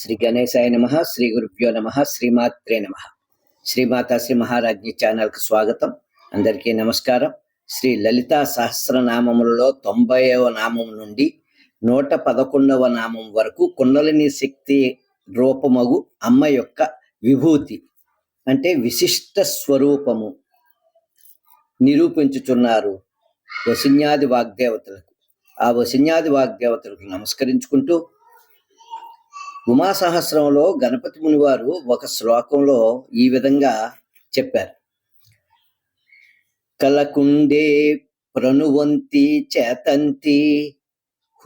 శ్రీ గణేశాయ నమ శ్రీ గురుభ్యో నమ శ్రీమాత్రే నమ. శ్రీమాత శ్రీ మహారాజ్ఞి ఛానల్కి స్వాగతం. అందరికీ నమస్కారం. శ్రీ లలిత సహస్రనామములలో తొంభైవ నామం నుండి నూట పదకొండవ నామం వరకు కుండలిని శక్తి రూపమగు అమ్మ యొక్క విభూతి అంటే విశిష్ట స్వరూపము నిరూపించుచున్నారు వసిన్యాది వాగ్దేవతలకు. ఆ వసిన్యాది వాగ్దేవతలకు నమస్కరించుకుంటూ ఉమాసహస్రంలో గణపతి మునివారు ఒక శ్లోకంలో ఈ విధంగా చెప్పారు. కలకుండే ప్రణువంతి చేతంతి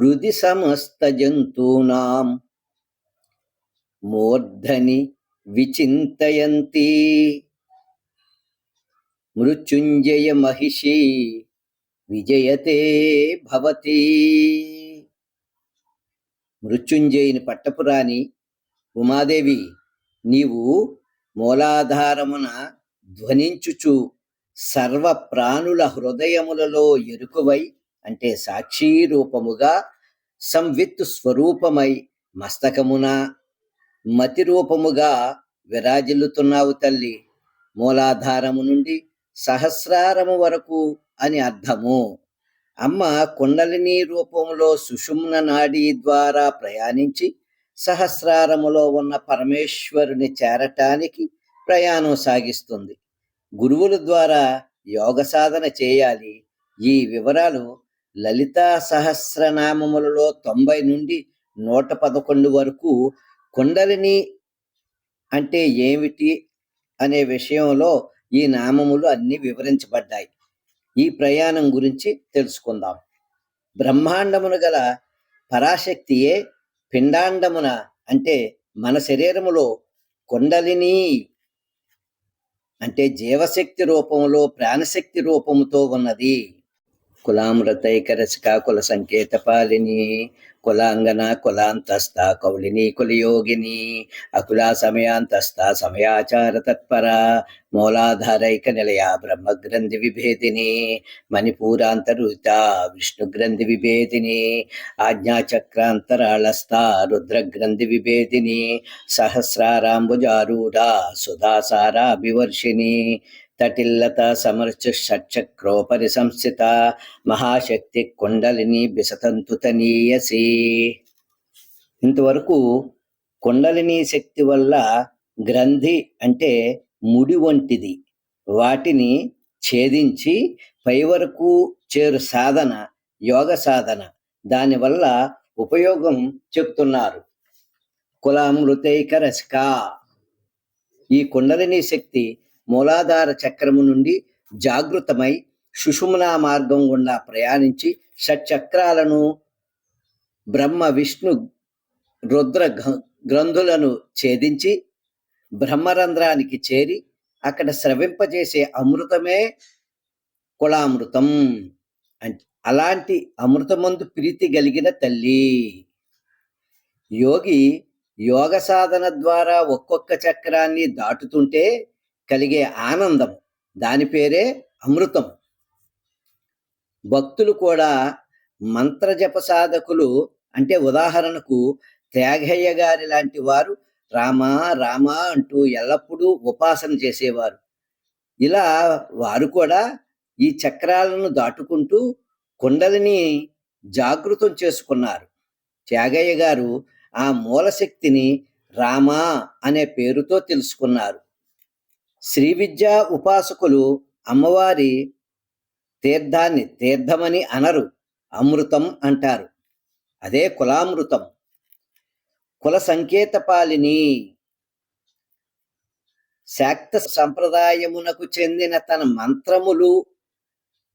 హృది సమస్త జంతూనాం మూర్ధని విచింతయంతి మృత్యుంజయ మహిషి విజయతే భవతి. మృత్యుంజయుని పట్టపురాణి ఉమాదేవి నీవు మూలాధారమున ధ్వనించుచు సర్వ ప్రాణుల హృదయములలో ఎరుకువై అంటే సాక్షి రూపముగా సంవిత్ స్వరూపమై మస్తకమున మతి రూపముగా విరాజిల్లుతున్నావు తల్లి. మూలాధారము నుండి సహస్రారము వరకు అని అర్థము. అమ్మ కుండలిని రూపంలో సుషుమ్న నాడీ ద్వారా ప్రయాణించి సహస్రారములో ఉన్న పరమేశ్వరుని చేరటానికి ప్రయాణం సాగిస్తుంది. గురువుల ద్వారా యోగ సాధన చేయాలి. ఈ వివరాలు లలితా సహస్రనామములలో తొంభై నుండి నూట పదకొండు వరకు కుండలిని అంటే ఏమిటి అనే విషయంలో ఈ నామములు అన్ని వివరించబడ్డాయి. ఈ ప్రయాణం గురించి తెలుసుకుందాం. బ్రహ్మాండమును గల పరాశక్తియే పిండాండమున అంటే మన శరీరములో కుండలిని అంటే జీవశక్తి రూపంలో ప్రాణశక్తి రూపముతో ఉన్నది. కులామృతైకరసిక కుల సంకేత పాలిని కులాంగన కులాంతస్థ కౌలిని కులయోగిని అకులా సమయాంతస్థ సమయాచార తత్పర మూలాధారైక నిలయ బ్రహ్మగ్రంథి విభేదిని మణిపూరాంతరుత విష్ణుగ్రంథి విభేదిని ఆజ్ఞాచక్రాంతరాళస్థ రుద్రగ్రంథి విభేదిని సహస్రారాంబుజారూఢ సుధాసారాభివర్షిణి తటిల్లత సమర్చ షట్చక్రోపరి సంస్థిత మహాశక్తి కుండలిని బిసతంతుతనీయసి ఇంతవరకు కుండలిని శక్తి వల్ల గ్రంథి అంటే ముడి వంటిది. వాటిని ఛేదించి పై వరకు చేరు సాధన యోగ సాధన. దానివల్ల ఉపయోగం చెప్తున్నారు. కులామృతైక రసిక ఈ కుండలిని శక్తి మూలాధార చక్రము నుండి జాగృతమై సుషుమ్నా మార్గం గుండా ప్రయాణించి షట్చక్రాలను బ్రహ్మ విష్ణు రుద్ర గ- గ్రంథులను ఛేదించి బ్రహ్మరంధ్రానికి చేరి అక్కడ స్రవింపజేసే అమృతమే కులామృతం. అలాంటి అమృతమందు ప్రీతి కలిగిన తల్లి. యోగి యోగ సాధన ద్వారా ఒక్కొక్క చక్రాన్ని దాటుతుంటే కలిగే ఆనందం. దాని పేరే అమృతం. భక్తులు కూడా మంత్రజప సాధకులు అంటే ఉదాహరణకు త్యాగయ్య గారి లాంటి వారు రామా రామా అంటూ ఎల్లప్పుడూ ఉపాసన చేసేవారు. ఇలా వారు కూడా ఈ చక్రాలను దాటుకుంటూ కుండలిని జాగృతం చేసుకున్నారు. త్యాగయ్య గారు ఆ మూలశక్తిని రామా అనే పేరుతో తెలుసుకున్నారు. శ్రీ విద్యా ఉపాసకులు అమ్మవారి తీర్థాన్ని తీర్థమని అనరు అమృతం అంటారు. అదే కులామృతం. కుల సంకేతపాలిని శాక్త సంప్రదాయమునకు చెందిన తన మంత్రములు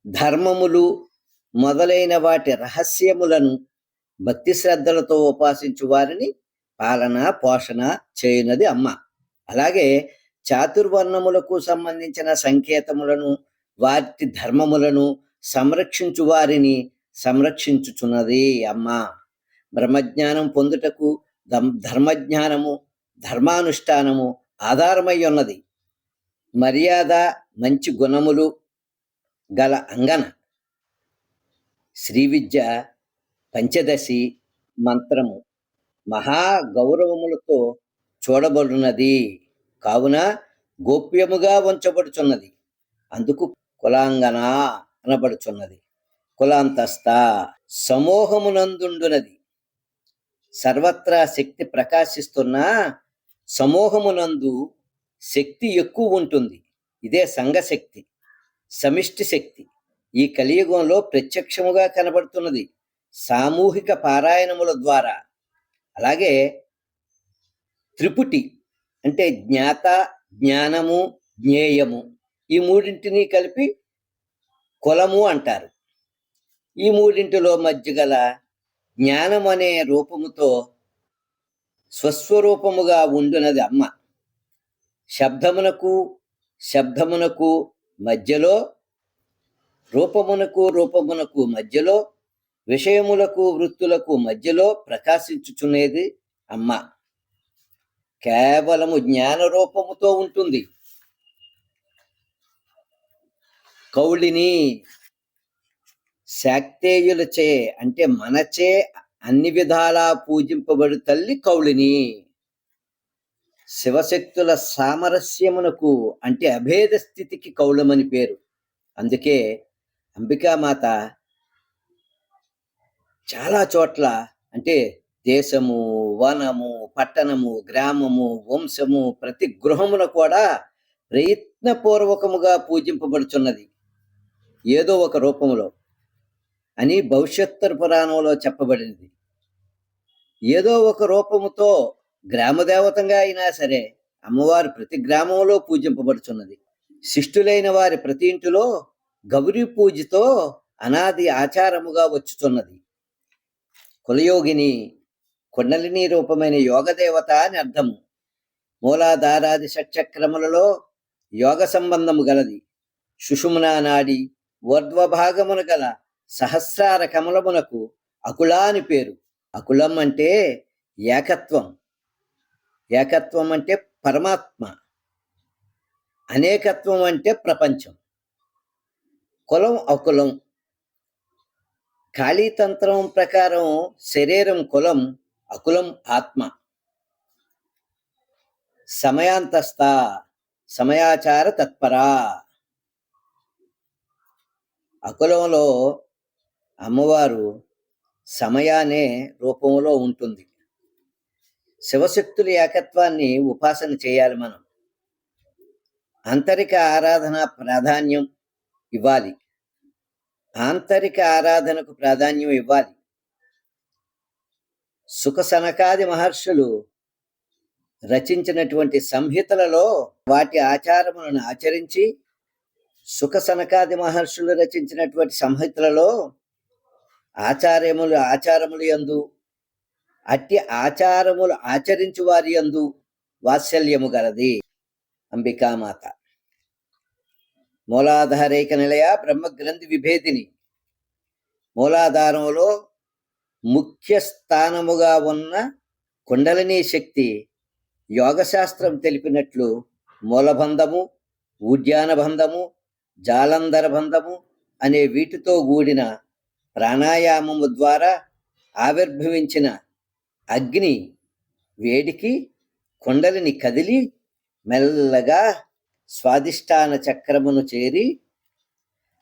ధర్మములు మొదలైన వాటి రహస్యములను భక్తి శ్రద్ధలతో ఉపాసించు వారిని పాలన పోషణ చేయనది అమ్మ. అలాగే చాతుర్వర్ణములకు సంబంధించిన సంకేతములను వాటి ధర్మములను సంరక్షించు వారిని సంరక్షించుచున్నది అమ్మ. బ్రహ్మజ్ఞానం పొందుటకు దం- ధర్మజ్ఞానము ధర్మానుష్ఠానము ఆధారమై ఉన్నది మర్యాద మంచి గుణములు గల అంగన. శ్రీ విద్య పంచదశి మంత్రము మహా గౌరవములతో చూడబడున్నది. కావున గోప్యముగా ఉంచబడుచున్నది. అందుకు కులాంగన అనబడుచున్నది. కులాంతస్థ సమూహమునందుండునది. సర్వత్రా శక్తి ప్రకాశిస్తున్న సమూహమునందు శక్తి ఎక్కువ ఉంటుంది ఇదే సంఘశక్తి సమిష్టి శక్తి. ఈ కలియుగంలో ప్రత్యక్షముగా కనబడుతున్నది సామూహిక పారాయణముల ద్వారా. అలాగే త్రిపుటి అంటే జ్ఞాత జ్ఞానము జ్ఞేయము. ఈ మూడింటిని కలిపి కులము అంటారు. ఈ మూడింటిలో మధ్య గల జ్ఞానం అనే రూపముతో స్వస్వరూపముగా ఉండునది అమ్మ. శబ్దమునకు శబ్దమునకు మధ్యలో రూపమునకు రూపమునకు మధ్యలో విషయములకు వృత్తులకు మధ్యలో ప్రకాశించుచునేది అమ్మ. కేవలము జ్ఞాన రూపముతో ఉంటుంది. కౌళిని శాక్తేయులచే అంటే మనచే అన్ని విధాలా పూజింపబడు తల్లి కౌళిని శివశక్తుల సామరస్యమునకు అంటే అభేద స్థితికి కౌళమని పేరు. అందుకే అంబికామాత చాలా చోట్ల అంటే దేశము వనము పట్టణము గ్రామము వంశము ప్రతి గృహమున కూడా ప్రయత్నపూర్వకముగా పూజింపబడుచున్నది. ఏదో ఒక రూపములో అని భవిష్యత్తు పురాణంలో చెప్పబడినది. ఏదో ఒక రూపముతో గ్రామదేవతంగా అయినా సరే అమ్మవారు ప్రతి గ్రామంలో పూజింపబడుచున్నది. శిష్టులైన వారి ప్రతి ఇంటిలో గౌరీ పూజతో అనాది ఆచారముగా వచ్చుచున్నది కులయోగిని కుండలిని రూపమైన యోగదేవత అని అర్థము. మూలాధారాది షట్చక్రములలో యోగ సంబంధము గలది. సుషుమ్నా నాడి ఊర్ధ్వ భాగమున గల సహస్రార కమలమునకు అకుళ అని పేరు. అకులం అంటే ఏకత్వం. ఏకత్వం అంటే పరమాత్మ. అనేకత్వం అంటే ప్రపంచం. కులం అకులం. కాళీతంత్రం ప్రకారం శరీరం కులం. అకులం ఆత్మ. సమయాంతస్థ సమయాచార తత్పరా. అకులంలో అమ్మవారు సమయానే రూపంలో ఉంటుంది. శివశక్తుల ఏకత్వాన్ని ఉపాసన చేయాలి మనం. ఆంతరిక ఆరాధన ప్రాధాన్యం ఇవ్వాలి. ఆంతరిక ఆరాధనకు ప్రాధాన్యం ఇవ్వాలి. సుఖసనకాది మహర్షులు రచించినటువంటి సంహితలలో వాటి ఆచారములను ఆచరించి సుఖసనకాది మహర్షులు రచించినటువంటి సంహితలలో ఆచార్యములు ఆచారములు యందు అట్టి ఆచారములు ఆచరించు వారి యందు వాత్సల్యము గలది. అంబికామాత. మూలాధారేక నిలయ బ్రహ్మ గ్రంథి విభేదిని. మూలాధారంలో ముఖ్య స్థానముగా ఉన్న కుండలిని శక్తి యోగశాస్త్రం తెలిపినట్లు మూలబంధము ఉద్యాన బంధము జాలంధర బంధము అనే వీటితో కూడిన ప్రాణాయామము ద్వారా ఆవిర్భవించిన అగ్ని వేడికి కుండలిని కదిలి మెల్లగా స్వాదిష్టాన చక్రమును చేరి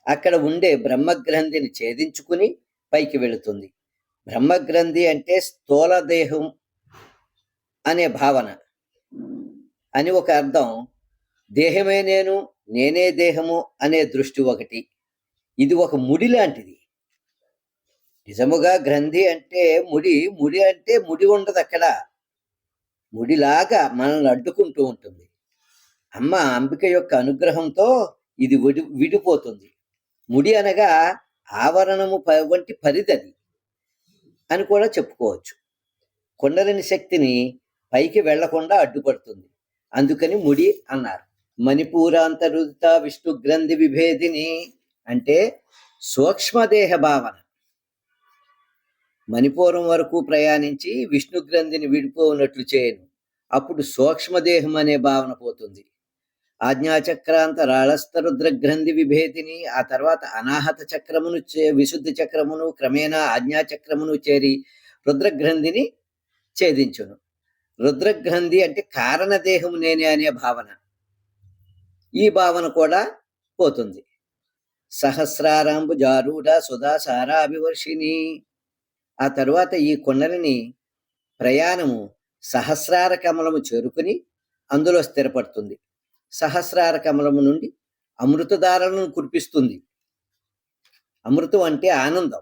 అక్కడ ఉండే బ్రహ్మగ్రంథిని ఛేదించుకుని పైకి వెళుతుంది. బ్రహ్మగ్రంథి అంటే స్థూల దేహం అనే భావన అని ఒక అర్థం. దేహమే నేను నేనే దేహము అనే దృష్టి ఒకటి. ఇది ఒక ముడి లాంటిది. నిజముగా గ్రంథి అంటే ముడి ముడి అంటే ముడి ఉండదు అక్కడ. ముడిలాగా మనల్ని అడ్డుకుంటూ ఉంటుంది. అమ్మ అంబిక యొక్క అనుగ్రహంతో ఇది విడి విడిపోతుంది. ముడి అనగా ఆవరణము ప- వంటి పరిధది అని కూడా చెప్పుకోవచ్చు. కుండలిని శక్తిని పైకి వెళ్ళకుండా అడ్డుపడుతుంది. అందుకని ముడి అన్నారు. మణిపూరాంతరుత విష్ణు గ్రంథి విభేదిని అంటే సూక్ష్మదేహ భావన. మణిపూరం వరకు ప్రయాణించి విష్ణు గ్రంథిని విడిపోనట్లు చేయను. అప్పుడు సూక్ష్మదేహం అనే భావన పోతుంది. ఆజ్ఞాచక్రాంత రాళస్తరుద్రగ్రంథి విభేదిని ఆ తర్వాత అనాహత చక్రమును చే విశుద్ధి చక్రమును క్రమేణా ఆజ్ఞాచక్రమును చేరి రుద్రగ్రంథిని ఛేదించును. రుద్రగ్రంథి అంటే కారణదేహము నేనే అనే భావన. ఈ భావన కూడా పోతుంది. సహస్రారాంబు జారూఢ సుధా సారాభివర్షిణి ఆ తరువాత ఈ కొండలని ప్రయాణము సహస్రార కమలము చేరుకుని అందులో స్థిరపడుతుంది. సహస్రార కమలము నుండి అమృతధారలను కురిపిస్తుంది. అమృతం అంటే ఆనందం.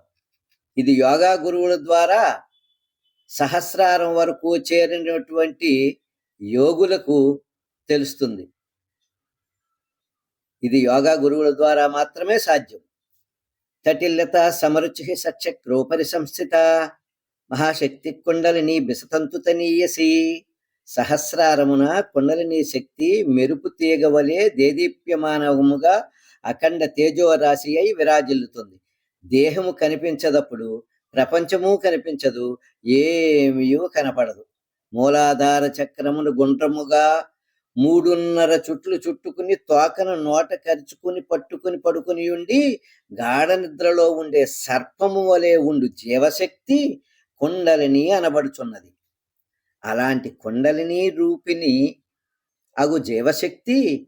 ఇది యోగా గురువుల ద్వారా సహస్రారం వరకు చేరినటువంటి యోగులకు తెలుస్తుంది. ఇది యోగా గురువుల ద్వారా మాత్రమే సాధ్యం. తటిల్లత సమరుచి సచక్రోపరి సంస్థిత మహాశక్తి కుండలిని బిసతంతుతనీయసి సహస్రారమున కుండలిని శక్తి మెరుపు తీగవలే దేదీప్యమానముగా అఖండ తేజోరాశి అయి విరాజిల్లుతుంది. దేహము కనిపించదప్పుడు ప్రపంచము కనిపించదు ఏమీ కనపడదు. మూలాధార చక్రమును గుండ్రముగా మూడున్నర చుట్లు చుట్టుకుని తోకను నోట కరుచుకుని పట్టుకుని పడుకుని ఉండి గాఢ నిద్రలో ఉండే సర్పము వలె ఉండు జీవశక్తి కుండలిని అనబడుచున్నది. అలాంటి కుండలిని రూపిణి అగు జీవశక్తి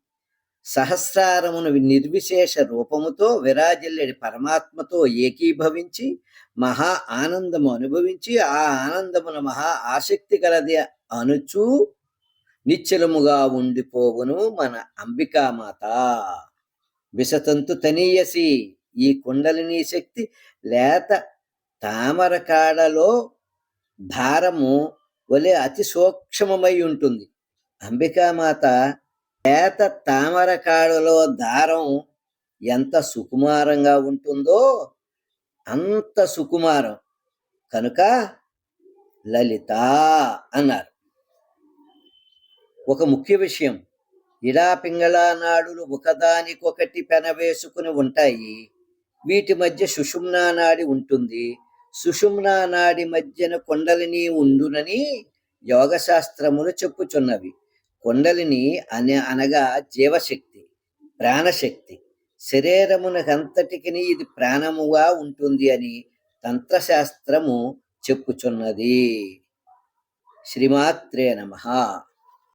సహస్రారమును నిర్విశేష రూపముతో విరాజిల్లెడి పరమాత్మతో ఏకీభవించి మహా ఆనందము అనుభవించి ఆ ఆనందమున మహా ఆసక్తి కలది అనుచు నిశ్చలముగా ఉండిపోవును మన అంబికామాత. విసతంతు తనీయసి ఈ కుండలిని శక్తి లేత తామర కాడలో భారము వలె అతి సూక్ష్మమై ఉంటుంది. అంబికామాత లేత తామర కాడలో దారం ఎంత సుకుమారంగా ఉంటుందో అంత సుకుమారం. కనుక లలిత అన్నారు. ఒక ముఖ్య విషయం. ఇడా పింగళ నాడులు ఒకదానికొకటి పెనవేసుకుని ఉంటాయి. వీటి మధ్య సుషుమ్నా నాడి ఉంటుంది. సుషుమ్నా నాడి మధ్యన కొండలిని ఉండునని యోగశాస్త్రములు చెప్పుచున్నవి. కొండలిని అనే అనగా జీవశక్తి ప్రాణశక్తి. శరీరమునకంతటికి ఇది ప్రాణముగా ఉంటుంది అని తంత్రశాస్త్రము చెప్పుచున్నది. శ్రీమాత్రే నమ.